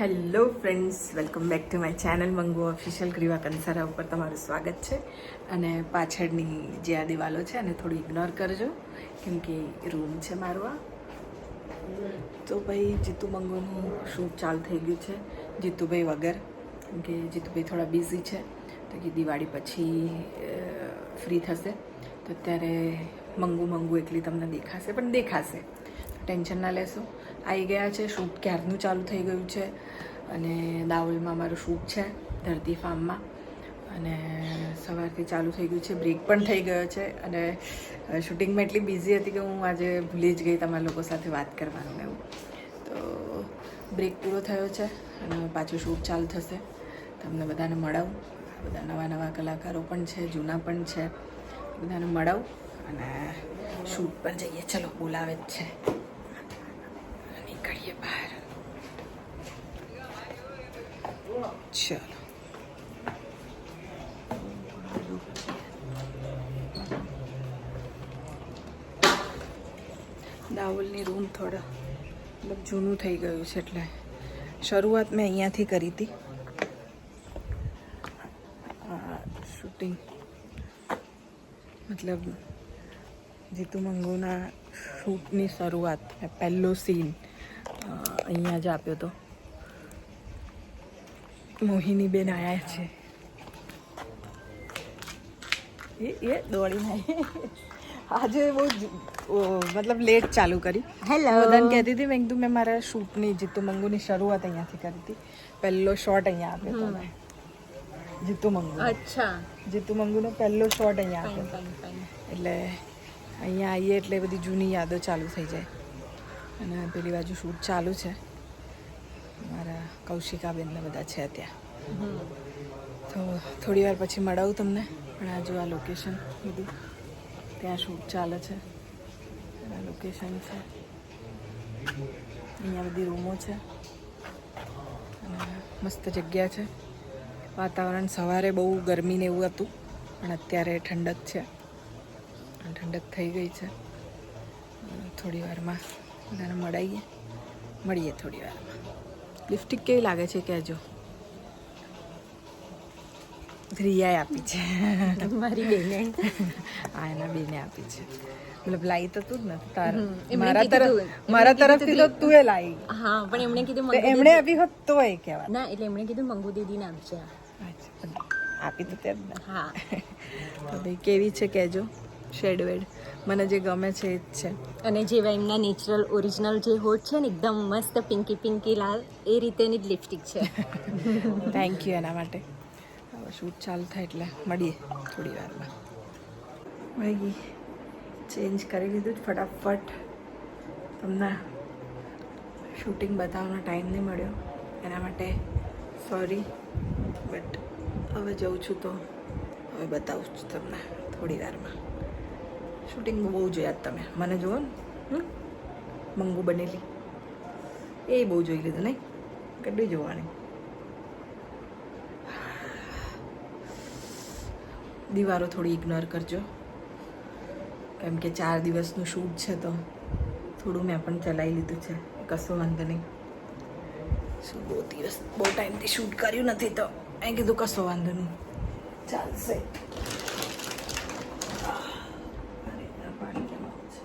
Hello friends welcome back to my channel Mangu official Griva Kansara ઉપર તમારું સ્વાગત છે. અને પાછળની જે આ દિવાલો છે, એને થોડી ઇગ્નોર કરજો, કેમ કે રૂમ છે મારો આ. તો ભાઈ, જીતુ મંગુનું શૂટ ચાલુ થઈ ગયું છે. જીતુભાઈ વગર, કેમ કે જીતુભાઈ થોડા બિઝી છે. તો કે દિવાળી પછી ફ્રી થશે. તો અત્યારે મંગુ મંગુ એકલી તમને દેખાશે, પણ દેખાશે. ટેન્શન ના લેશો. આવી ગયા છે શૂટ ક્યારનું ચાલુ થઈ ગયું છે અને દાવલમાં મારું શૂટ છે, ધરતી ફાર્મમાં. અને સવારથી ચાલુ થઈ ગયું છે, બ્રેક પણ થઈ ગયો છે અને શૂટિંગમાં એટલી બિઝી હતી કે હું આજે ભૂલી જ ગઈ તમારા લોકો સાથે વાત કરવાનું એવું. તો બ્રેક પૂરો થયો છે અને પાછું શૂટ ચાલુ થશે. તમને બધાને મળાવું. બધા નવા નવા કલાકારો પણ છે, જૂના પણ છે. બધાને મળાવું અને શૂટ પર જઈએ. ચલો, બોલાવે જ છે. નીકળીએ બહાર ચલો દાવલની રૂમ થોડા મતલબ જૂનું થઈ ગયું છે એટલે શરૂઆત મેં અહીંયાથી કરી હતી. શૂટિંગ મતલબ જીતુ મંગુના શૂટની શરૂઆત, પહેલો સીન અહીંયા જ આપ્યો હતો મોહિની બેન આવ્યા છે. એ એ દોડીને. આજે બહુ મતલબ લેટ ચાલુ કરી. હેલો બધાને કહેતી હતી મેં કીધું મેં મારા શૂટની જીતુ મંગુની શરૂઆત અહીંયાથી કરી હતી. પહેલો શોટ અહીંયા આપ્યો હતો મેં જીતુ મંગુ. અચ્છા. જીતુ મંગુનો પહેલો શોટ અહીંયા આપ્યો. એટલે અહીંયા આવીએ એટલે બધી જૂની યાદો ચાલુ થઈ જાય. અને પેલી બાજુ શૂટ ચાલુ છે. મારા કૌશિકાબેનને બધા છે ત્યાં. તો થોડી વાર પછી મળાવું તમને, પણ આ જો આ લોકેશન બધું, ત્યાં શૂટ ચાલે છે. આ લોકેશન છે. અહીંયા બધી રૂમો છે. અને મસ્ત જગ્યા છે. વાતાવરણ સવારે બહુ ગરમી ને એવું હતું, પણ અત્યારે ઠંડક છે. ઠંડક થઈ ગઈ છે. થોડી વારમાં બધાને મળાઈએ મળીએ થોડી વારમાં લિપસ્ટિક કેવી લાગે છે કહેજો. રિયાએ આપી છે. મારી બેને. આ એના બેને આપી છે. મતલબ લાઈ તો તું જ નથી તાર મારા તરફ મારા તરફથી તો તું એ લાઈ. હા પણ એમણે કીધું એમણે આપી હોત તો એ કહેવાય ના એટલે એમણે કીધું મંગુ દીદી નામ છે. આપી તો તે હા. કેવી છે કહેજો. શેડ વેડ મને જે ગમે છે એ જ છે. અને જેવા એમના નેચરલ ઓરિજિનલ જે હોટ છે ને એકદમ મસ્ત પિંકી પિંકી લાલ એ રીતેની જ લિપસ્ટિક છે. થેન્ક યુ એના માટે. હવે શૂટ ચાલુ થાય એટલે મળીએ થોડી વારમાં. મળી ગઈ ચેન્જ કરી લીધું જ ફટાફટ. તમને શૂટિંગ બતાવવાનો ટાઈમ નહીં મળ્યો. એના માટે સોરી બટ હવે જઉં છું તો હવે બતાવું છું તમને થોડી વારમાં. શૂટિંગ બહુ જોયા તમે. મને જુઓ ને? મંગુ બનેલી. એ બહુ જોઈ લીધું, નહીં? કેટલી જોવાની? દીવારો થોડી ઇગ્નોર કરજો. કેમ કે ચાર દિવસનું શૂટ છે તો થોડું મેં પણ ચલાવી લીધું છે. કશો વાંધો નહીં. શું બહુ દિવસ, બહુ ટાઈમથી શૂટ કર્યું નથી તો. એ કીધું કશો વાંધો નહીં. ચાલશે અરે, આ પાણી કેમ આવે છે?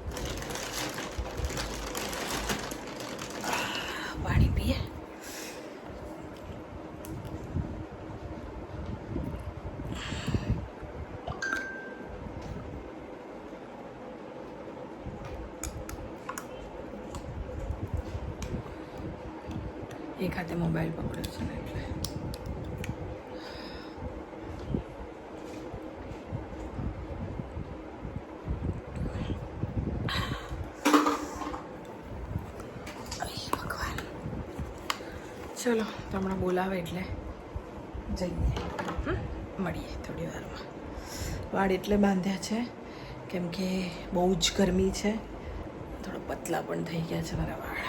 પાણી પીએ એક હાથે મોબાઈલ પકડ્યો છે એટલે. ચલો, તો હમણાં બોલાવે એટલે જઈએ? મળીએ થોડી વારમાં. વાળ એટલે બાંધ્યા છે, કેમ કે બહુ જ ગરમી છે. થોડા પતલા પણ થઈ ગયા છે મારા વાળ.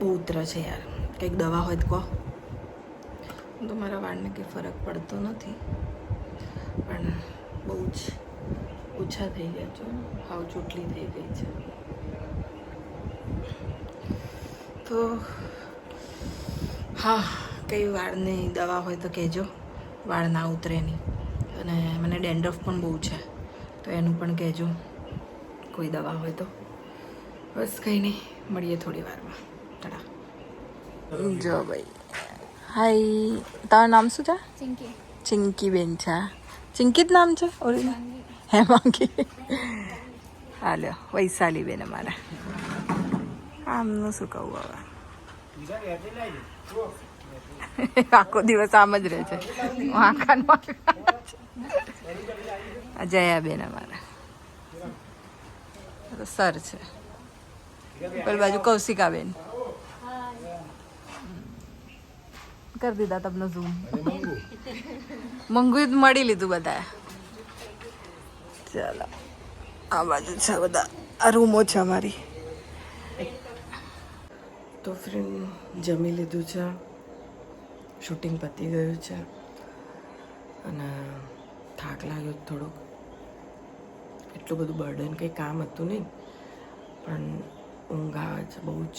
બહુ ઉતર છે યાર. કંઈક દવા હોય તો કહો. તો મારા વાળને કંઈ ફરક પડતો નથી. પણ બહુ જ ઓછા થઈ ગયા છો. હાવ ચોટલી થઈ ગઈ છે. તો હા, કઈ વાળની દવા હોય તો કહેજો. વાળ ના ઉતરે નહીં. અને મને ડેન્ડ્રફ પણ બહુ છે. તો એનું પણ કહેજો. કોઈ દવા હોય તો. બસ કંઈ નહીં. મળીએ થોડી વારમાં. તડા જો ભાઈ હાય તારું નામ શું છે ચિંકી ચિંકી બેન છે ચિંકી જ નામ છે ઓરિજિનલ હેમાંગી હાલ્યો વૈશાલી બેન અમારા આમનું શું કહું હવે આખો દિવસ આમ જ રહે છે વાંકાન જયા બેન અમારા સર છે પેલી બાજુ કૌશિકા બેન કરી દીધા તમને ઝૂમ મંગુ મળી લીધું બધા ચાલો આ બાજુ છે બધા આ રૂમો છે અમારી તો ફ્રેન્ડ જમી લીધું છે શૂટિંગ પતી ગયું છે અને થાક લાગ્યો થોડોક એટલું બધું બર્ડન કંઈ કામ હતું નહીં પણ ઊંઘ આવે છે બહુ જ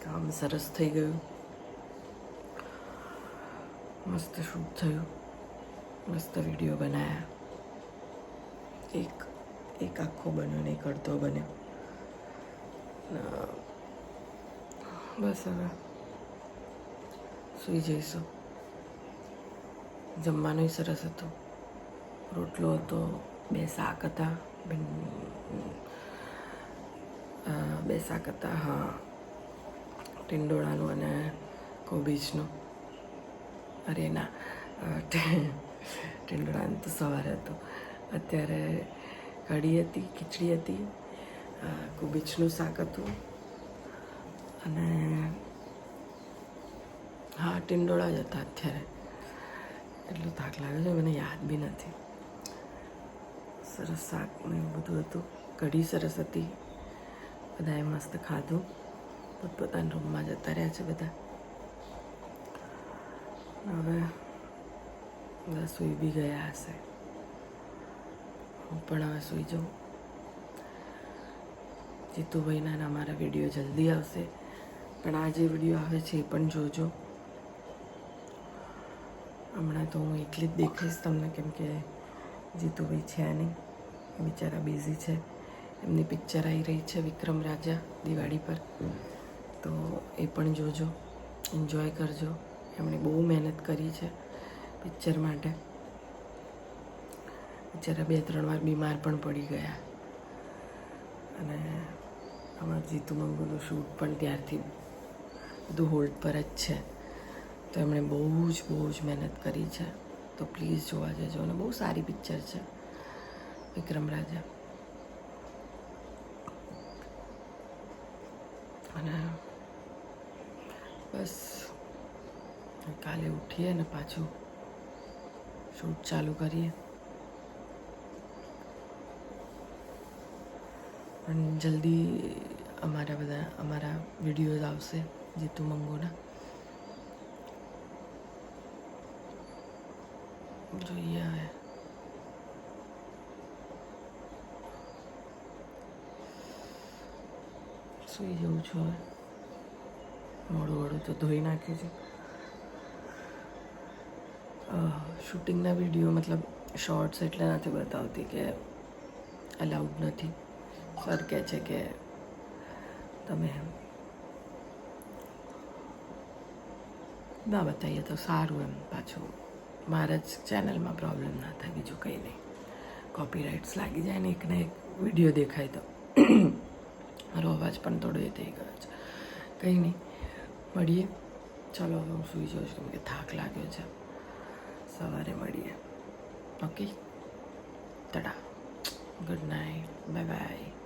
કામ સરસ થઈ ગયું મસ્ત શૂટ થયું મસ્ત વીડિયો બનાવ્યા એક એક આખો બન્યો ને એક અડધો બન્યો બસ હવે સૂઈ જઈશું જમવાનું સરસ હતું રોટલો હતો, બે શાક હતા બે શાક હતા, હા, ટીંડોળાનું અને કોબીજનું. અરે ના ટીંડોળાનું તો સવારે હતું. અત્યારે કઢી હતી, ખીચડી હતી કુબીચનું શાક હતું અને હા, ટીંડોળા જ હતા અત્યારે. એટલું થાક લાગે છે, મને યાદ બી નથી. સરસ શાક ને એવું બધું હતું. કઢી સરસ હતી. બધાએ મસ્ત ખાધું. પોતપોતાના રૂમમાં જતા રહ્યા છે બધા. હવે બધા સૂઈ બી ગયા હશે. હું પણ હવે સૂઈ જાઉં. જીતુભાઈના અમારા વીડિયો જલ્દી આવશે. પણ આ જે વીડિયો આવે છે એ પણ જોજો. હમણાં તો હું એકલી જ દેખાઈશ તમને કેમ કે જીતુભાઈ છે નહીં. બિચારા બિઝી છે. એમની પિક્ચર આવી રહી છે વિક્રમ રાજા દિવાળી પર. તો એ પણ જોજો. એન્જોય કરજો. એમણે બહુ મહેનત કરી છે પિક્ચર માટે. બિચારા બે ત્રણ વાર બીમાર પણ પડી ગયા. અને અમારા જીતુ મંગુનું શૂટ પણ ત્યારથી બધું હોલ્ડ પર જ છે. તો એમણે બહુ જ બહુ જ મહેનત કરી છે. તો પ્લીઝ જોવા જજો. અને બહુ સારી પિક્ચર છે વિક્રમ રાજા. અને બસ કાલે ઉઠીએ ને પાછું શૂટ ચાલુ કરીએ. પણ જલ્દી અમારા બધા, અમારા વિડીયોઝ આવશે જીતુ મંગોના. જોઈએ હવે. સુઈ જવું છું હવે. મોડું વડું તો ધોઈ નાખ્યું છે. શૂટિંગના વીડિયો મતલબ શોર્ટ્સ એટલે નથી બતાવતી કે અલાઉડ નથી સર કહે છે કે તમે ના બતાવીએ તો સારું એમ પાછું મારા જ ચેનલમાં પ્રોબ્લેમ ના થાય બીજું કંઈ નહીં કોપીરાઇટ્સ લાગી જાય ને એકને એક વીડિયો દેખાય તો મારો અવાજ પણ થોડો એ થઈ ગયો છે કંઈ નહીં મળીએ ચાલો હવે હું સૂઈ જાઉં છું કેમ કે થાક લાગ્યો છે સવારે મળીએ. Okay તડા. Good night bye bye